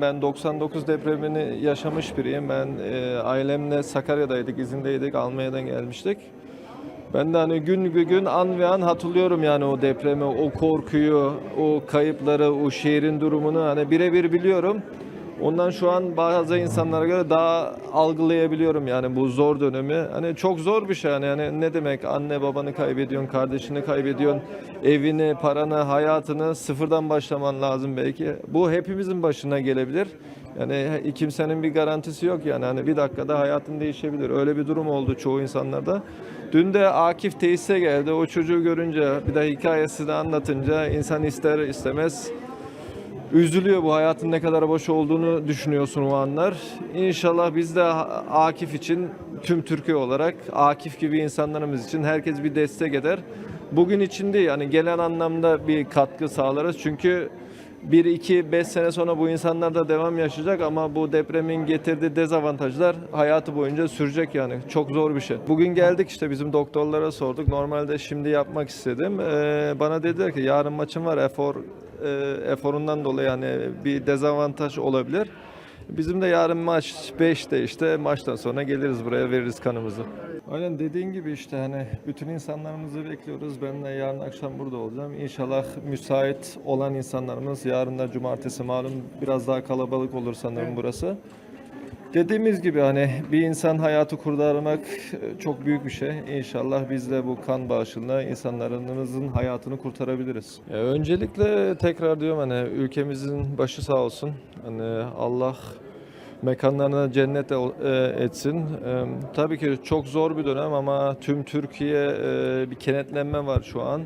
Ben 99 depremini yaşamış biriyim. Ben e, ailemle Sakarya'daydık, izindeydik, Almanya'dan gelmiştik. Ben de hani gün bir gün an ve an hatırlıyorum yani o depremi, o korkuyu, o kayıpları, o şehrin durumunu hani birebir biliyorum. Ondan şu an bazı insanlara göre daha algılayabiliyorum yani bu zor dönemi. Hani çok zor bir şey yani, yani ne demek anne babanı kaybediyorsun, kardeşini kaybediyorsun, evini, paranı, hayatını sıfırdan başlaman lazım belki. Bu hepimizin başına gelebilir. Yani kimsenin bir garantisi yok yani hani bir dakikada hayatın değişebilir. Öyle bir durum oldu çoğu insanlarda. Dün de Akif tesise geldi. O çocuğu görünce bir de hikayesini anlatınca insan ister istemez üzülüyor bu hayatın ne kadar boş olduğunu düşünüyorsun o anlar. İnşallah biz de Akif için tüm Türkiye olarak Akif gibi insanlarımız için herkes bir destek eder. Bugün için değil yani gelen anlamda bir katkı sağlarız. Çünkü 1 2 5 sene sonra bu insanlar da devam yaşayacak ama bu depremin getirdiği dezavantajlar hayatı boyunca sürecek yani. Çok zor bir şey. Bugün geldik işte bizim doktorlara sorduk. Normalde şimdi yapmak istedim. Ee, bana dediler ki yarın maçım var. Efor e, eforundan dolayı yani bir dezavantaj olabilir. Bizim de yarın maç 5'te işte maçtan sonra geliriz buraya veririz kanımızı. Aynen dediğin gibi işte hani bütün insanlarımızı bekliyoruz. Ben de yarın akşam burada olacağım. İnşallah müsait olan insanlarımız yarın da cumartesi malum biraz daha kalabalık olur sanırım burası. Dediğimiz gibi hani bir insan hayatı kurtarmak e, çok büyük bir şey. İnşallah biz de bu kan bağışıyla insanlarımızın hayatını kurtarabiliriz. Ya öncelikle tekrar diyorum hani ülkemizin başı sağ olsun. Hani Allah mekanlarına cennet e, etsin. E, Tabii ki çok zor bir dönem ama tüm Türkiye bir kenetlenme var şu an.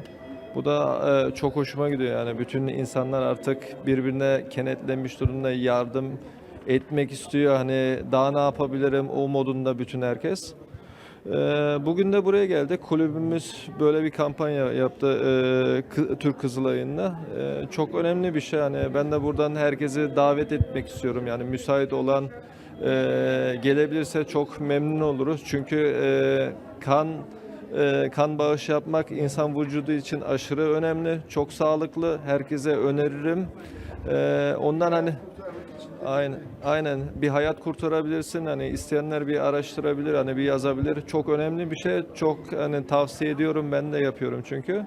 Bu da çok hoşuma gidiyor yani bütün insanlar artık birbirine kenetlenmiş durumda yardım etmek istiyor. Hani daha ne yapabilirim o modunda bütün herkes. Ee, Bugün de buraya geldik. Kulübümüz böyle bir kampanya yaptı e, Türk Kızılayı'nda. E, Çok önemli bir şey. Yani ben de buradan herkesi davet etmek istiyorum. Yani müsait olan e, gelebilirse çok memnun oluruz. Çünkü kan kan bağışı yapmak insan vücudu için aşırı önemli. Çok sağlıklı. Herkese öneririm. Ondan hani Aynen, aynen bir hayat kurtarabilirsin. Hani isteyenler bir araştırabilir, hani bir yazabilir. Çok önemli bir şey. Çok hani tavsiye ediyorum. Ben de yapıyorum çünkü.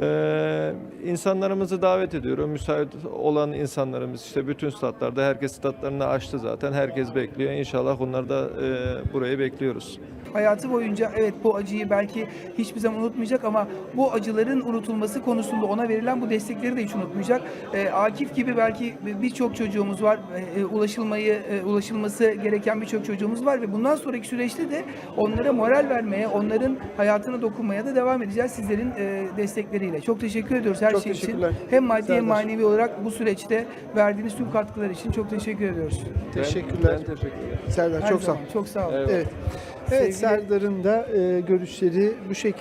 Ee, insanlarımızı davet ediyorum. Müsait olan insanlarımız işte bütün statlarda herkes statlarını açtı zaten. Herkes bekliyor. İnşallah onları da e, buraya bekliyoruz. Hayatı boyunca evet bu acıyı belki hiçbir zaman unutmayacak ama bu acıların unutulması konusunda ona verilen bu destekleri de hiç unutmayacak. Ee, Akif gibi belki birçok çocuğumuz var. Ee, ulaşılmayı e, ulaşılması gereken birçok çocuğumuz var ve bundan sonraki süreçte de onlara moral vermeye, onların hayatına dokunmaya da devam edeceğiz sizlerin e, destekleriyle. Çok teşekkür ediyoruz her Çok şey için. Hem maddi hem Serdar. manevi olarak bu süreçte verdiğiniz tüm katkılar için çok teşekkür ediyoruz. Teşekkürler. Ben, teşekkür ederim. Serdar Her çok sağ ol. zaman. Çok sağ. Eyvallah. Evet. Evet Sevgili- Serdar'ın da e, görüşleri bu şekilde.